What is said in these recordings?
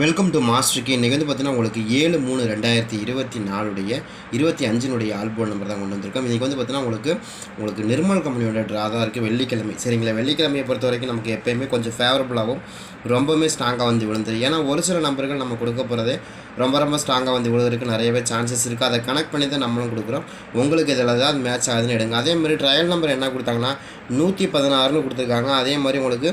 Welcome to மாஸ்டருக்கு இன்றைக்கி வந்து பார்த்தீங்கன்னா உங்களுக்கு ஏழு மூணு ரெண்டாயிரத்தி இருபத்தி நாலுடைய இருபத்தி அஞ்சினுடைய ஆல்போன் நம்பர் தான் கொண்டு வந்திருக்கோம். இன்றைக்கி வந்து பார்த்தீங்கன்னா உங்களுக்கு உங்களுக்கு நிர்மல் கம்பெனியோட ட்ரா தான் இருக்குது வெள்ளிக்கிழமை. சரிங்களா? வெள்ளிக்கிழமையை பொறுத்த வரைக்கும் நமக்கு எப்போயுமே கொஞ்சம் ஃபேவரபுளாகவும் ரொம்பவுமே ஸ்ட்ராங்காக வந்து விழுந்துரு ஏன்னா ஒரு சில நம்பர்கள் நம்ம கொடுக்க போகிறதே ரொம்ப ரொம்ப ஸ்ட்ராங்காக வந்து விழுவதற்கு நிறையவே சான்சஸ் இருக்குது அதை கனெக்ட் பண்ணி தான் நம்மளும் கொடுக்குறோம். உங்களுக்கு இதில் தான் மேட்ச் ஆகுதுன்னு எடுங்க. அதே மாதிரி ட்ரையல் நம்பர் என்ன கொடுத்தாங்கன்னா நூற்றி பதினாறுன்னு கொடுத்துருக்காங்க. அதே மாதிரி உங்களுக்கு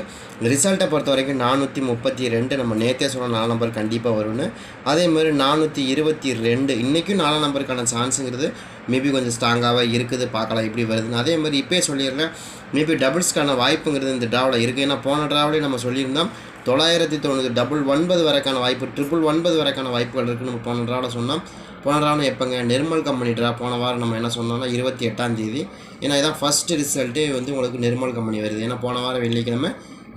ரிசல்ட்டை பொறுத்த வரைக்கும் நானூற்றி முப்பத்தி ரெண்டு. நம்ம நேற்றே சொன்ன நாலு நம்பர் கண்டிப்பாக வரும்னு. அதே மாதிரி நானூற்றி இருபத்தி ரெண்டு. இன்றைக்கும் நாலாம் நம்பருக்கான சான்ஸுங்கிறது மேபி கொஞ்சம் ஸ்ட்ராங்காகவே இருக்குது. பார்க்கலாம் எப்படி வருதுன்னு. அதே மாதிரி இப்போயே சொல்லிடுறேன். மேபி டபுள்ஸ்க்கான வாய்ப்புங்கிறது இந்த ட்ராவில் இருக்குது ஏன்னா போன ட்ராவிலே நம்ம சொல்லியிருந்தோம். தொள்ளாயிரத்தி தொண்ணூறு டபுள் ஒன்பது வரைக்கான வாய்ப்பு ட்ரிபிள் ஒன்பது வரைக்கான வாய்ப்புகள் இருக்குன்னு நம்ம போன ட்ராவில் சொன்னால் போன ட்ராவில் எப்போங்க? நிர்மல் கம்பெனி ட்ரா போன வாரம் நம்ம என்ன சொன்னோம்னா இருபத்தி எட்டாம் தேதி. ஏன்னா இதான் ஃபஸ்ட்டு ரிசல்ட்டே வந்து உங்களுக்கு நிர்மல் கம்பெனி வருது. ஏன்னா போன வாரம் வெள்ளிக்கிழமை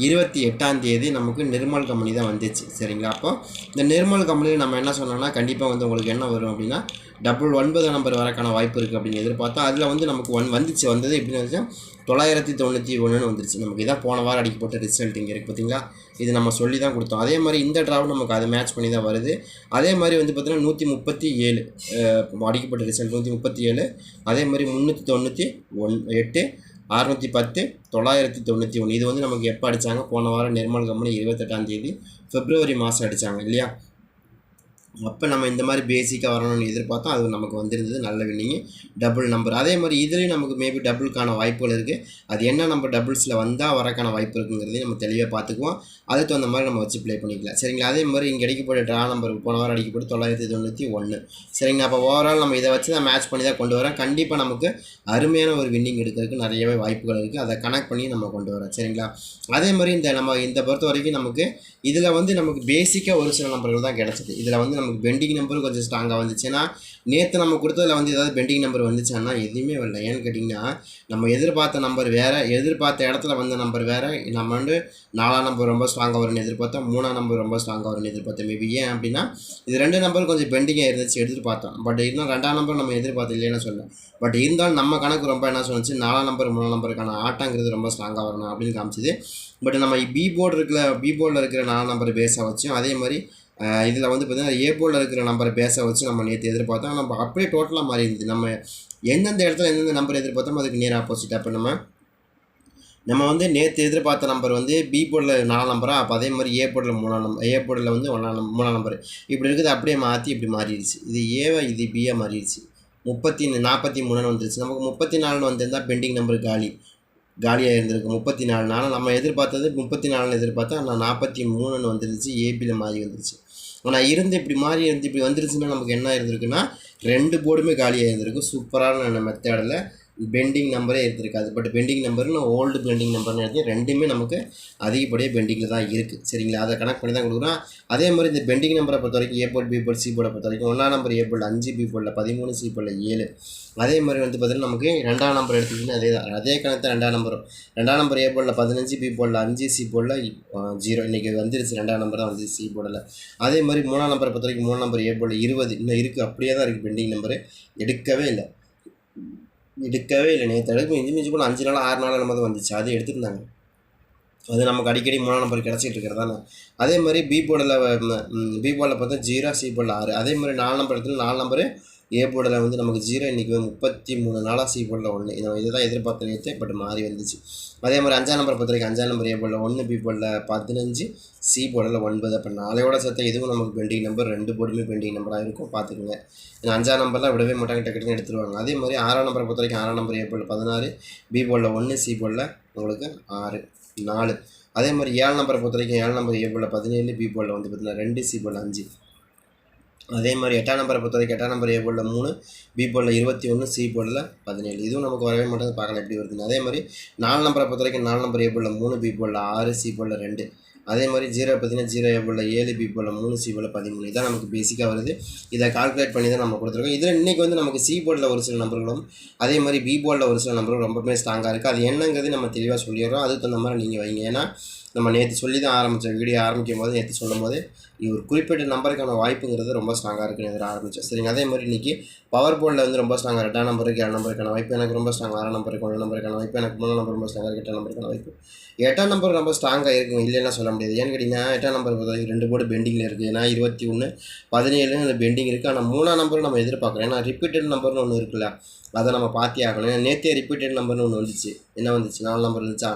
இருபத்தி எட்டாம் தேதி நமக்கு நிர்மல் கம்பெனி தான் வந்துச்சு சரிங்களா? அப்போ இந்த நிர்மல் கம்பெனியில் நம்ம என்ன சொன்னோம்னா கண்டிப்பாக வந்து உங்களுக்கு என்ன வரும் அப்படின்னா டபுள் ஒன்பது நம்பர் வரக்கான வாய்ப்பு இருக்குது அப்படின்னு எதிர்பார்த்தோம் அதில் வந்து நமக்கு ஒன் வந்துச்சு வந்தது எப்படின்னு வச்சா தொள்ளாயிரத்தி தொண்ணூற்றி ஒன்றுன்னு வந்துருச்சு. நமக்கு இதான் போன வாரம் அடிக்கப்பட்ட ரிசல்ட் இங்கே இருக்குது பார்த்தீங்களா இது நம்ம சொல்லி தான் கொடுத்தோம். அதே மாதிரி இந்த ட்ராவும் நமக்கு அதை மேட்ச் பண்ணி தான் வருது. அதே மாதிரி வந்து பார்த்திங்கன்னா நூற்றி முப்பத்தி ஏழு அடிக்கப்பட்ட ரிசல்ட் நூற்றி முப்பத்தி ஏழு அதே மாதிரி முந்நூற்றி தொண்ணூற்றி ஒன் எட்டு அறநூற்றி பத்து தொள்ளாயிரத்தி தொண்ணூற்றி ஒன்று. இது வந்து நமக்கு எப்போ அடித்தாங்க போன வாரம் நிர்மல் கம்பெனி இருபத்தெட்டாம் தேதி பிப்ரவரி மாதம் அடித்தாங்க இல்லையா? அப்போ நம்ம இந்த மாதிரி பேசிக்காக வரணும்னு எதிர்பார்த்தோம் அது நமக்கு வந்திருந்தது. நல்ல வின்னிங்கு டபுள் நம்பர் அதே மாதிரி இதுலேயும் நமக்கு மேபி டபுளுக்கான வாய்ப்புகள் இருக்குது அது என்ன நம்பர் டபுள்ஸில் வந்தால் வரக்கான வாய்ப்பு இருக்குங்கிறதையும் நம்ம தெளிவாக பார்த்துக்குவோம். அதுக்கு தகுந்த மாதிரி நம்ம வச்சு ப்ளே பண்ணிக்கலாம். சரிங்களா? அதே மாதிரி இங்கே அடிக்கப்பட்ட ட்ரா நம்பர் போன வாரம் அடிக்கப்பட்டு தொள்ளாயிரத்தி தொண்ணூற்றி ஒன்று சரிங்களா? அப்போ ஓவரால் நம்ம இதை வச்சு தான் மேட்ச் பண்ணி தான் கொண்டு வரோம் கண்டிப்பாக நமக்கு அருமையான ஒரு வின்னிங் எடுக்கிறதுக்கு நிறையவே வாய்ப்புகள் இருக்குது அதை கனெக்ட் பண்ணி நம்ம கொண்டு வரோம் சரிங்களா? அதே மாதிரி இந்த நம்ம இந்த பொறுத்த வரைக்கும் நமக்கு இதில் வந்து நமக்கு பேசிக்காக ஒரு சில நம்பர்கள் தான் கிடச்சிது. இதில் வந்து நமக்கு பெண்டிங் நம்பரும் கொஞ்சம் ஸ்ட்ராங்காக வந்துச்சு. ஏன்னா நேற்று நம்ம கொடுத்ததில் வந்து ஏதாவது பெண்டிங் நம்பர் வந்துச்சான்னா எதுவுமே வரல. ஏன்னு கேட்டிங்கன்னா நம்ம எதிர்பார்த்த நம்பர் வேறு எதிர்பார்த்த இடத்துல வந்த நம்பர் வேறு. நம்ம வந்து நாலாம் நம்பர் ரொம்ப ஸ்ட்ராங்காக வரும்னு எதிர்பார்த்தோம் மூணாம் நம்பர் ரொம்ப ஸ்ட்ராங்காக வரும்னு எதிர்பார்த்தோம். மேபி ஏன் அப்படின்னா இது ரெண்டு நம்பர் கொஞ்சம் பெண்டிங்காக இருந்துச்சு எதிர்பார்த்தோம். பட் இன்னும் ரெண்டாம் நம்பர் நம்ம எதிர்பார்த்து இல்லைன்னு சொல்லலாம் பட் இருந்தாலும் நம்ம கணக்கு ரொம்ப என்ன சொன்னிச்சு நாலாம் நம்பர் மூணாம் நம்பருக்கான ஆட்டங்கிறது ரொம்ப ஸ்ட்ராங்காக வரணும் அப்படின்னு காமிச்சிது. பட் நம்ம பி போர்டு இருக்கிற பி போர்டில் இருக்கிற நாலாம் நம்பர் பேஸாக வச்சும் அதே மாதிரி இதில் வந்து பார்த்திங்கன்னா ஏ இருக்கிற நம்பரை பேஸாக வச்சு நம்ம நேற்று எதிர்பார்த்தோம் நம்ம அப்படியே டோட்டலாக மாறி இருந்துச்சு நம்ம எந்தெந்த இடத்துல எந்தெந்த நம்பர் எதிர்பார்த்தோம் அதுக்கு நேர் ஆப்போசிட் அப்போ நம்ம நம்ம வந்து நேற்று எதிர்பார்த்த நம்பர் வந்து பி போர்டில் நாலு நம்பரா அப்போ அதே மாதிரி ஏ போர்டில் மூணாம் நம்பர் ஏ போர்டில் வந்து ஒன்றாம் நம்பர் மூணாம் நம்பர் இப்படி இருக்குது அப்படியே மாற்றி இப்படி மாறிடுச்சு. இது ஏவா இது பிஏ மாறிடுச்சு. முப்பத்தி நாற்பத்தி மூணுன்னு வந்துருச்சு. நமக்கு முப்பத்தி நாலுன்னு வந்திருந்தால் பெண்டிங் நம்பர் காலி காலியாக இருந்திருக்கு முப்பத்தி நாலு நாள் நம்ம எதிர்பார்த்தது முப்பத்தி நாலுன்னு எதிர்பார்த்தா நான் நாற்பத்தி மூணுன்னு வந்துருச்சு. ஏபியில் மாறி வந்துருச்சு. ஆனால் இருந்து இப்படி மாறி இருந்து இப்படி வந்துருச்சுன்னா நமக்கு என்ன இருந்திருக்குன்னா ரெண்டு போர்டுமே காலியாக இருந்திருக்கு சூப்பரான மெத்தடில் பெண்டிங் நம்பரே எடுத்துருக்காது. பட் பெண்டிங் நம்பர்னு ஓல்டு பெண்டிங் நம்பர்னு எடுத்து ரெண்டுமே நமக்கு அதிகப்படியாக பெண்டிங்கில் தான் இருக்குது சரிங்களா? அதை கனெக்ட் பண்ணி தான் கொடுக்குறோம். அதே மாதிரி இந்த பெண்டிங் நம்பரை பொறுத்த வரைக்கும் A board B board C பொறுத்த வரைக்கும் ஒன்றாம் நம்பர் ஏ போர்டில் அஞ்சு பி போர்டில் பதிமூணு சி ஏழு. அதே மாதிரி வந்து பார்த்தீங்கன்னா நமக்கு ரெண்டாம் நம்பர் எடுத்துக்கிட்டிங்கன்னா அதே தான். அதே கணக்கு ரெண்டாம் நம்பரும் ரெண்டாம் நம்பர் ஏ பதினஞ்சு பி போர்டில் அஞ்சு சி போர்டில் ஜீரோ இன்றைக்கி வந்துருச்சு. ரெண்டாம் நம்பர் தான் வந்து சி போர்டில் அதே மாதிரி மூணாம் நம்பரை பொறுத்த வரைக்கும் மூணு நம்பர் ஏ இருபது. இன்னும் இருக்குது அப்படியே தான் இருக்குது பெண்டிங் நம்பரு எடுக்கவே இல்லை. எடுக்கவே இல்லை. நேற்று எடுக்க மிஞ்சி மிஞ்சி கூட அஞ்சு நாள் ஆறு நாள் நம்ம தான் வந்துச்சு. அது எடுத்துருந்தாங்க. அது நமக்கு அடிக்கடி மூணாம் நம்பர் கிடச்சிட்டு இருக்கிறதான அதே மாதிரி பி போர்டில் பி போர்டில் பார்த்தா ஜீரோ சி போர்டில் ஆறு. அதே மாதிரி நாலு நம்பர் இடத்துல நாலு நம்பரு ஏ போர்டில் வந்து நமக்கு ஜீரோ இன்றைக்கி முப்பத்தி மூணு நாளாக சி போர்டில் ஒன்று இதை இதுதான் எதிர்பார்த்த நேற்று பட் மாறி வந்துச்சு. அதே மாதிரி அஞ்சாம் நம்பர் பொறுத்த வரைக்கும் அஞ்சாம் நம்பர் ஏ போர்டில் ஒன்று பி போர்டில் பதினஞ்சு சி போர்டில் ஒன்பது. அப்போ நாளையோட சேர்த்து இதுவும் நமக்கு பெண்டிங் நம்பர் ரெண்டு போர்டுமே பெண்டிங் நம்பராக இருக்கும். பார்த்துக்குங்க ஏன்னா அஞ்சாம் நம்பர்லாம் விடவே மாட்டாங்க டக்குன்னு எடுத்துருவாங்க. அதே மாதிரி ஆறாம் நம்பரை பொறுத்த வரைக்கும் ஆறாம் நம்பர் ஏ போர்டில் பதினாறு பி போர்டில் ஒன்று சி போர்டில் உங்களுக்கு ஆறு நாலு. அதே மாதிரி ஏழு நம்பரை பொறுத்த வரைக்கும் ஏழு நம்பர் ஏ போர்டில் பதினேழு பி போர்டில் வந்து பார்த்தீங்கன்னா ரெண்டு சி போர்டில் அஞ்சு. அதே மாதிரி எட்டாம் நம்பரை பொறுத்த வரைக்கும் எட்டாம் நம்பர் ஏ போர்டில் மூணு பி போர்டில் இருபத்தி ஒன்று சி போர்டில் பதினேழு. இதுவும் நமக்கு வரவே மாட்டேங்குது. பார்க்கலாம் எப்படி வருதுன்னு. அதே மாதிரி நாலு நம்பரை பொறுத்த வரைக்கும் நாலு நம்பர் ஏ போர்டில் மூணு பி போர்டில் ஆறு சி போர்டில் ரெண்டு. அதே மாதிரி ஜீரோ பார்த்தீங்கன்னா ஜீரோ ஏ போர்டில் ஏழு பி போர்டில் மூணு சி போர்டில் பதிமூணு. இதான் நமக்கு பேசிக்காக வருது. இதை கால்குலேட் பண்ணி தான் நம்ம கொடுத்துருக்கோம். இதில் இன்றைக்கி வந்து நமக்கு சி போர்டில் ஒரு சில நம்பர்களும் அதே மாதிரி பி போர்டில் ஒரு சில நம்பர்களும் ரொம்பவே ஸ்ட்ராங்காக இருக்குது அது என்னங்கிறது நம்ம தெளிவாக சொல்லிடுறோம். அதுக்கு தகுந்த மாதிரி நீங்கள் வைங்க. ஏன்னா நம்ம நேற்று சொல்லி தான் ஆரம்பித்தோம் வீடியோ ஆரம்பிக்கும் போது நேற்று சொல்லும் போது ஒரு குறிப்பிட்ட நம்பருக்கான வாய்ப்புங்கிறது ரொம்ப ஸ்ட்ராங்காக இருக்குன்னு எதிர ஆரம்பித்தோம் சரிங்க அதே மாதிரி இன்றைக்கி பவர் போர்டில் வந்து ரொம்ப ஸ்ட்ராங்காக ரெண்டாம் நம்பருக்கு ஏழு நம்பருக்கான வாய்ப்பு. எனக்கு ரொம்ப ஸ்ட்ராங் ஆறாம் நம்பருக்கு ஒன்று நம்பருக்கான வாய்ப்பு. எனக்கு மூணு நம்பர் ரொம்ப ஸ்ட்ராங்காக எட்டாம் நம்பருக்கான வாய்ப்பு. எட்டாம் நம்பர் ரொம்ப ஸ்ட்ராங்காக இருக்குங்க. இல்லைன்னா சொல்ல முடியாது. ஏன்னு கேட்டிங்கன்னா எட்டாம் நம்பர் ரெண்டு போர்டு பெண்டிங்கில் இருக்குது ஏன்னா இருபத்தி ஒன்று பதினேழு அந்த பெண்டிங் இருக்குது ஆனால் மூணாம் நம்பர் நம்ம எதிர்பார்க்குறோம். ஏன்னா ரிப்பீட்டட் நம்பர்னு ஒன்று இருக்குல்ல அதை நம்ம பார்த்தே ஆகணும். ஏன்னா நேற்றே ரிப்பீட்டட் நம்பர்னு ஒன்று வந்துச்சு. என்ன வந்துச்சு? நாலு நம்பர் இருந்துச்சா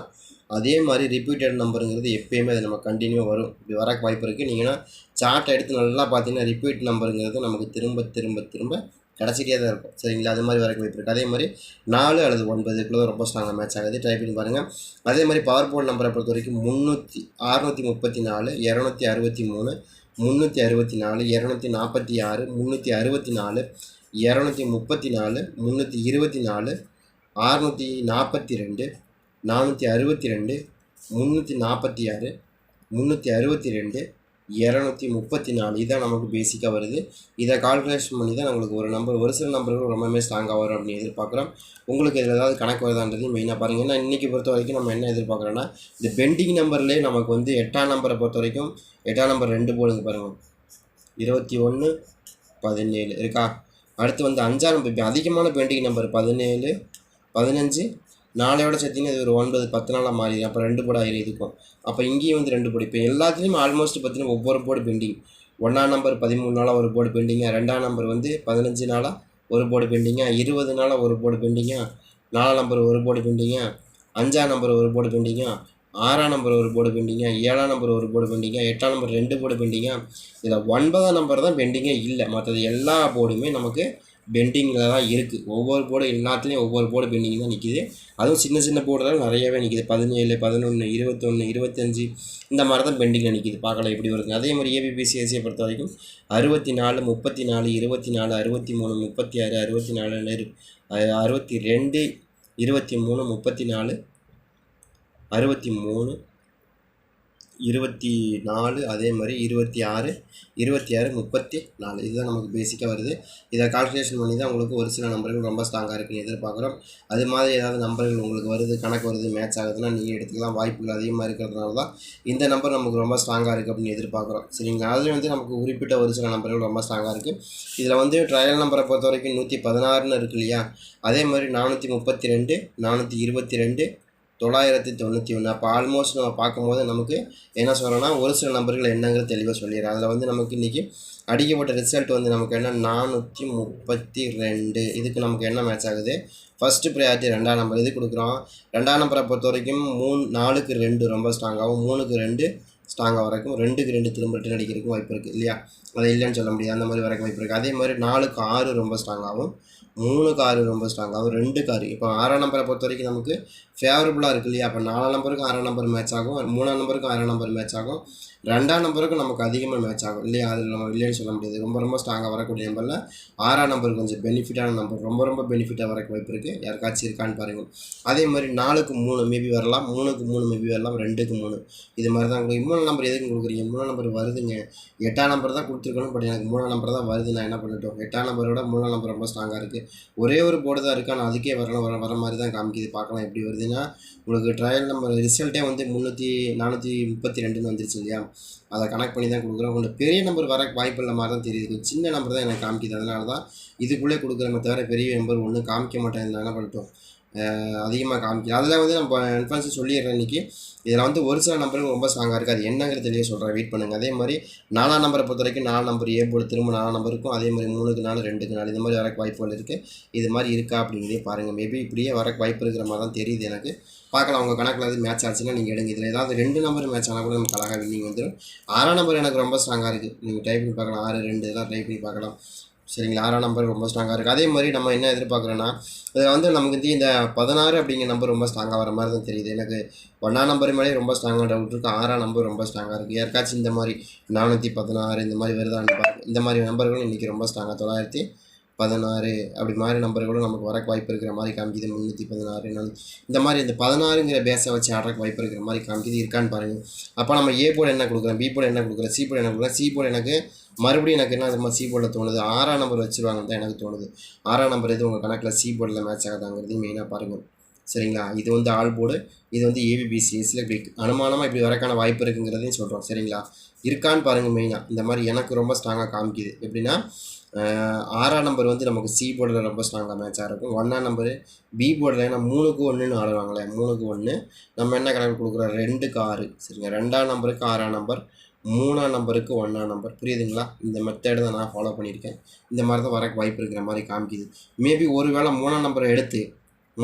அதே மாதிரி ரிப்பீட்டட் நம்பருங்கிறது எப்பயுமே அது நம்ம கண்டினியூ வரும். இப்படி வரக்கு வாய்ப்பு இருக்குது நீங்கன்னா சார்ட்டை எடுத்து நல்லா பார்த்தீங்கன்னா ரிப்பீட் நம்பருங்கிறது நமக்கு திரும்ப திரும்ப திரும்ப கிடச்சிட்டே தான் இருக்கும். சரிங்களா? அது மாதிரி வரக்கு வாய்ப்பு இருக்குது அதே மாதிரி நாலு அல்லது ஒன்பதுக்குள்ளே ரொம்ப ஸ்ட்ராங்காக மேட்ச் ஆகுது. ட்ரை பண்ணி பாருங்கள் அதே மாதிரி பவர் போர்ட் நம்பரை பொறுத்த வரைக்கும் முந்நூற்றி அறுநூற்றி முப்பத்தி நாலு இரநூத்தி அறுபத்தி மூணு முந்நூற்றி அறுபத்தி நாலு இரநூத்தி நாற்பத்தி ஆறு முந்நூற்றி அறுபத்தி நாலு இரநூத்தி முப்பத்தி நாலு முந்நூற்றி இருபத்தி நாலு அறுநூற்றி நாற்பத்தி ரெண்டு நானூற்றி அறுபத்தி ரெண்டு முந்நூற்றி நாற்பத்தி ஆறு முந்நூற்றி அறுபத்தி ரெண்டு இரநூத்தி முப்பத்தி நாலு. இதான் நமக்கு பேசிக்காக வருது. இதை கால்குலேஷன் பண்ணி தான் நம்மளுக்கு ஒரு நம்பர் ஒரு சில நம்பர்கள் ரொம்பவே ஸ்ட்ராங்காக வரும் அப்படின்னு எதிர்பார்க்குறோம். உங்களுக்கு இதில் ஏதாவது கணக்கு வருதான்றதையும் மெயினாக பாருங்கள் ஏன்னா இன்றைக்கி பொறுத்த வரைக்கும் நம்ம என்ன எதிர்பார்க்குறோன்னா இந்த பெண்டிங் நம்பர்லேயே நமக்கு வந்து எட்டாம் நம்பரை பொறுத்த வரைக்கும் எட்டாம் நம்பர் ரெண்டு போடுங்க பாருங்கள் இருபத்தி ஒன்று பதினேழு. இருக்கா? அடுத்து வந்து அஞ்சாம் நம்பர் இப்போ அதிகமான பெண்டிங் நம்பர் பதினேழு பதினஞ்சு நாளையோட சேர்த்திங்கன்னா இது ஒரு ஒன்பது பத்து நாளாக மாறி அப்போ ரெண்டு போர்டு ஆயிரம் இதுக்கும். அப்போ இங்கேயும் வந்து ரெண்டு போர்டு இப்போ எல்லாத்துலேயும் ஆல்மோஸ்ட் பார்த்தீங்கன்னா ஒவ்வொரு போர்டு பெண்டிங் ஒன்றாம் நம்பர் பதிமூணு நாளாக ஒரு போர்டு பெண்டிங்காக ரெண்டாம் நம்பர் வந்து பதினஞ்சு நாளாக ஒரு போர்டு பெண்டிங்காக இருபது நாளாக ஒரு போர்டு பெண்டிங்காக நாலாம் நம்பர் ஒரு போர்டு பெண்டிங்காக அஞ்சாம் நம்பர் ஒரு போர்டு பெண்டிங்காக ஆறாம் நம்பர் ஒரு போர்டு பெண்டிங்காக ஏழாம் நம்பர் ஒரு போர்டு பெண்டிங்காக எட்டாம் நம்பர் ரெண்டு போர்டு பெண்டிங்காக இதில் ஒன்பதாம் நம்பர் தான் பெண்டிங்கே இல்லை. மற்றது எல்லா போர்டுமே நமக்கு பெண்டிங்கில் தான் இருக்குது ஒவ்வொரு போர்டு எல்லாத்துலேயும் ஒவ்வொரு போர்டு பெண்டிங் தான் நிற்கிது அதுவும் சின்ன சின்ன போர்டு நிறையவே நிற்கிது பதினேழு பதினொன்று இருபத்தொன்று இருபத்தஞ்சி இந்த மாதிரி தான் பெண்டிங்கில் நிற்கிது பார்க்கலாம் எப்படி வருது அதே மாதிரி ஏபிபிசிஎஸ்சியை பொறுத்த வரைக்கும் அறுபத்தி நாலு முப்பத்தி நாலு இருபத்தி நாலு அறுபத்தி மூணு முப்பத்தி ஆறு அறுபத்தி நாலு நெரு அறுபத்தி ரெண்டு இருபத்தி மூணு முப்பத்தி நாலு அறுபத்தி மூணு இருபத்தி நாலு அதே மாதிரி இருபத்தி ஆறு இருபத்தி ஆறு முப்பத்தி நாலு. இதுதான் நமக்கு பேசிக்காக வருது. இதை கால்குலேஷன் பண்ணி தான் உங்களுக்கு ஒரு சில நம்பர்கள் ரொம்ப ஸ்ட்ராங்காக இருக்குன்னு எதிர்பார்க்குறோம். அது மாதிரி ஏதாவது நம்பர்கள் உங்களுக்கு வருது கணக்கு வருது மேட்ச் ஆகுதுன்னா நீங்கள் எடுத்துக்கலாம். வாய்ப்புகள் அதிகமாக இருக்கிறதுனால தான் இந்த நம்பர் நமக்கு ரொம்ப ஸ்ட்ராங்காக இருக்குது அப்படின்னு எதிர்பார்க்குறோம். சரிங்களா? அதில் வந்து நமக்கு குறிப்பிட்ட ஒரு சில நம்பர்கள் ரொம்ப ஸ்ட்ராங்காக இருக்குது இதில் வந்து ட்ரையல் நம்பரை பொறுத்த வரைக்கும் நூற்றி பதினாறுன்னு இருக்கு இல்லையா? அதே மாதிரி நானூற்றி முப்பத்தி ரெண்டு நானூற்றி இருபத்தி ரெண்டு தொள்ளாயிரத்தி தொண்ணூற்றி ஒன்று அப்போ ஆல்மோஸ்ட் நம்ம பார்க்கும்போது நமக்கு என்ன சொல்கிறோன்னா ஒரு சில நம்பர்கள் என்னங்கிறது தெளிவாக சொல்லிடுறேன் அதில் வந்து நமக்கு இன்றைக்கி அடிக்கப்பட்ட ரிசல்ட் வந்து நமக்கு என்ன? நானூற்றி முப்பத்தி ரெண்டு. இதுக்கு நமக்கு என்ன மேட்ச் ஆகுது? ஃபஸ்ட்டு ப்ரையாரிட்டி ரெண்டாம் நம்பர் இது கொடுக்குறோம்? ரெண்டாம் நம்பரை பொறுத்த வரைக்கும் மூணு நாலுக்கு ரெண்டு ரொம்ப ஸ்ட்ராங்காகவும் மூணுக்கு ரெண்டு ஸ்ட்ராங்காக வரைக்கும் ரெண்டுக்கு ரெண்டு திரும்ப ரிட்டன் அடிக்கிறதுக்கும் வாய்ப்பு இருக்குது இல்லையா? அதை இல்லைன்னு சொல்ல முடியாது. அந்த மாதிரி வரைக்கும் வாய்ப்பு இருக்குது அதே மாதிரி நாலுக்கு ஆறு ரொம்ப ஸ்ட்ராங்காகவும் மூணு காரு ரொம்ப ஸ்ட்ராங்காகவும் ரெண்டு காரு இப்போ ஆறாம் நம்பரை பொறுத்த வரைக்கும் நமக்கு ஃபேவரபுளாக இருக்கு இல்லையா? அப்போ நாலாம் நம்பருக்கும் ஆறாம் நம்பர் மேட்ச் ஆகும். மூணாம் நம்பருக்கும் ஆறாம் நம்பர் மேட்ச் ஆகும். ரெண்டாம் நம்பருக்கும் நமக்கு அதிகமாக மேட்ச் ஆகும். இல்லையா? அதில் நம்ம இல்லைன்னு சொல்ல முடியாது. ரொம்ப ரொம்ப ஸ்ட்ராங்காக வரக்கூடிய நம்பரில் ஆறாம் நம்பர் கொஞ்சம் பெனிஃபிட்டான நம்பர். ரொம்ப ரொம்ப பெனிஃபிட்டாக வரக்கு வாய்ப்பு இருக்குது யாருக்காச்சும் இருக்கான்னு பாருங்கள் அதே மாதிரி நாலுக்கு மூணு மேபி வரலாம். மூணுக்கு மூணு மேபி வரலாம். ரெண்டுக்கு மூணு. இது மாதிரி தான் உங்களுக்கு மூணு நம்பர் எதுக்கு கொடுக்குறீங்க? மூணாம் நம்பர் வருதுங்க. எட்டாம் நம்பர் தான் கொடுத்துருக்கணும் பட் எனக்கு மூணாம் நம்பர் தான் வருது. நான் என்ன பண்ணட்டும்? எட்டாம் நம்பரை விட மூணாம் நம்பர் ரொம்ப ஸ்ட்ராங்காக இருக்குது ஒரே ஒரு போர்டு தான் இருக்குது ஆனால் அதுக்கே வரலாம் வர வர மாதிரி தான் காமிக்குது. பார்க்கலாம் எப்படி வருதுன்னா உங்களுக்கு ட்ரையல் நம்பர் ரிசல்ட்டே வந்து முந்நூற்றி நானூற்றி முப்பத்தி ரெண்டுன்னு வந்துருச்சு இல்லையா? அதை கனெக்ட் பண்ணி தான் கொடுக்குறோம். உங்களுக்கு பெரிய நம்பர் வர வாய்ப்பு இல்லை மாதிரி தான் தெரியுது சின்ன நம்பர் தான் எனக்கு காமிக்குது. அதனால தான் இதுக்குள்ளே கொடுக்குறமே தவிர பெரிய நம்பர் ஒன்றும் காமிக்க மாட்டேன். என்ன பண்ணிட்டோம்? அதிகமாக காமிக்கும். அதில் வந்து நம்ம இன்ஃபுளுன்ஸ் சொல்லிடுறேன் இன்றைக்கி இதில் வந்து ஒரு சில நம்பருக்கு ரொம்ப ஸ்ட்ராங்காக இருக்குது அது என்னங்கிற தெளிவாக சொல்கிறேன் வெயிட் பண்ணுங்கள் அதே மாதிரி நாலாம் நம்பரை பொறுத்த வரைக்கும் நாலு நம்பர் ஏ போல் திரும்ப நாலாம் நம்பருக்கும் அதே மாதிரி மூணுக்கு நாலு ரெண்டுக்கு நாலு இந்த மாதிரி வரக்கு வாய்ப்புகள் இருக்குது இது மாதிரி இருக்கா அப்படிங்கிறதே பாருங்கள் மேபி இப்படியே வரக்கு வாய்ப்பு இருக்கிற மாதிரி தான் தெரியுது எனக்கு. பார்க்கலாம். உங்கள் கணக்கில் அது மேட்ச் ஆச்சுன்னா நீங்கள் எடுங்க. இதில் ஏதாவது ரெண்டு நம்பர் மேட்ச் ஆனால் கூட நமக்கு அழகாக வின்னிங் வந்துடும் ஆறாம் நம்பர் எனக்கு ரொம்ப ஸ்ட்ராங்காக இருக்குது நீங்கள் டைப் பண்ணி பார்க்கலாம். ஆறு ரெண்டு இதெல்லாம் ட்ரை பண்ணி பார்க்கலாம். சரிங்களா? ஆறாம் நம்பர் ரொம்ப ஸ்ட்ராங்காக இருக்குது அதே மாதிரி நம்ம என்ன எதிர்பார்க்குறோன்னா இதில் வந்து நமக்கு வந்து இந்த பதினாறு அப்படிங்கிற நம்பர் ரொம்ப ஸ்ட்ராங்காக வர மாதிரி தான் தெரியுது. எனக்கு ஒன்றாம் நம்பர் மேலே ரொம்ப ஸ்ட்ராங்காக டவுட் இருக்குது ஆறாம் நம்பர் ரொம்ப ஸ்ட்ராங்காக இருக்குது யாருக்காச்சும் இந்த மாதிரி நானூற்றி பதினாறு இந்த மாதிரி வருதான்னு பாருங்க இந்த மாதிரி நம்பர்களும் இன்றைக்கி ரொம்ப ஸ்ட்ராங்காக தொள்ளாயிரத்தி பதினாறு அப்படி மாதிரி நம்பர்களும் நமக்கு வரக்கு வாய்ப்பு இருக்கிற மாதிரி காமிக்குது. முந்நூற்றி பதினாறு இந்த மாதிரி இந்த பதினாறுங்கிற பேஸை வச்சு ஆடுறக்கு வாய்ப்பு இருக்கிற மாதிரி காமிக்குது. இருக்கான்னு பாருங்கள் அப்போ நம்ம ஏ போர்டு என்ன கொடுக்குறோம்? பி போர்டு என்ன கொடுக்குறோம்? சி போர்டு என்ன கொடுக்குறோம்? சி போர்டு எனக்கு மறுபடியும் எனக்கு என்ன அது மாதிரி சி போர்டில் தோணுது. ஆறாம் நம்பர் வச்சுருவாங்கன்னு தான் எனக்கு தோணுது. ஆறாம் நம்பர் எது? உங்கள் கணக்கில் சி போர்டில் மேட்ச் ஆகுதாங்கிறதையும் மெயினாக பாருங்கள் சரிங்களா? இது வந்து ஆல் போர்டு இது வந்து ஏபிபிசிஎஸ்சில் இப்படி அனுமானமாக இப்படி வரக்கான வாய்ப்பு இருக்குங்கிறதையும் சொல்கிறோம் சரிங்களா? இருக்கான்னு பாருங்கள் மெயினாக இந்த மாதிரி எனக்கு ரொம்ப ஸ்ட்ராங்காக காமிக்குது. எப்படின்னா ஆறாம் நம்பர் வந்து நமக்கு சி போர்டில் ரொம்ப ஸ்ட்ராங்காக மேட்சாக இருக்கும். ஒன்றாம் நம்பரு பி போர்டில் ஏன்னா மூணுக்கு ஒன்றுன்னு ஆடுவாங்களே மூணுக்கு ஒன்று நம்ம என்ன கணக்கு கொடுக்குறோம்? ரெண்டுக்கு ஆறு சரிங்க ரெண்டாம் நம்பருக்கு ஆறாம் நம்பர் மூணாம் நம்பருக்கு ஒன்றாம் நம்பர் புரியுதுங்களா? இந்த மெத்தேடு தான் நான் ஃபாலோ பண்ணியிருக்கேன். இந்த மாதிரி தான் வரக்கு வாய்ப்பு இருக்கிற மாதிரி காமிக்குது. மேபி ஒரு வேளை மூணாம் நம்பரை எடுத்து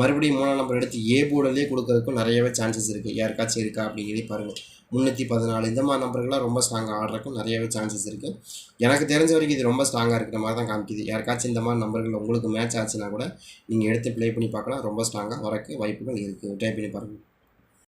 மறுபடியும் மூணாம் நம்பர் எடுத்து ஏ போர்டிலே கொடுக்கறதுக்கும் நிறையவே சான்சஸ் இருக்குது யாருக்காச்சும் இருக்கா அப்படிங்கிறதே பாருங்கள் முந்நூற்றி பதினாலு. இந்த மாதிரி நம்பர்கள்லாம் ரொம்ப ஸ்ட்ராங்காக ஆடுறதுக்கும் நிறையவே சான்சஸ் இருக்குது எனக்கு தெரிஞ்ச வரைக்கும் இது ரொம்ப ஸ்ட்ராங்காக இருக்கிற மாதிரி தான் காமிக்குது. யாருக்காச்சும் இந்த மாதிரி நம்பர்கள் உங்களுக்கு மேட்ச் ஆச்சுன்னா கூட நீங்கள் எடுத்து ப்ளே பண்ணி பார்க்கலாம். ரொம்ப ஸ்ட்ராங்காக வரக்கு வாய்ப்புகள் இருக்குது ட்ரை பண்ணி பாருங்கள்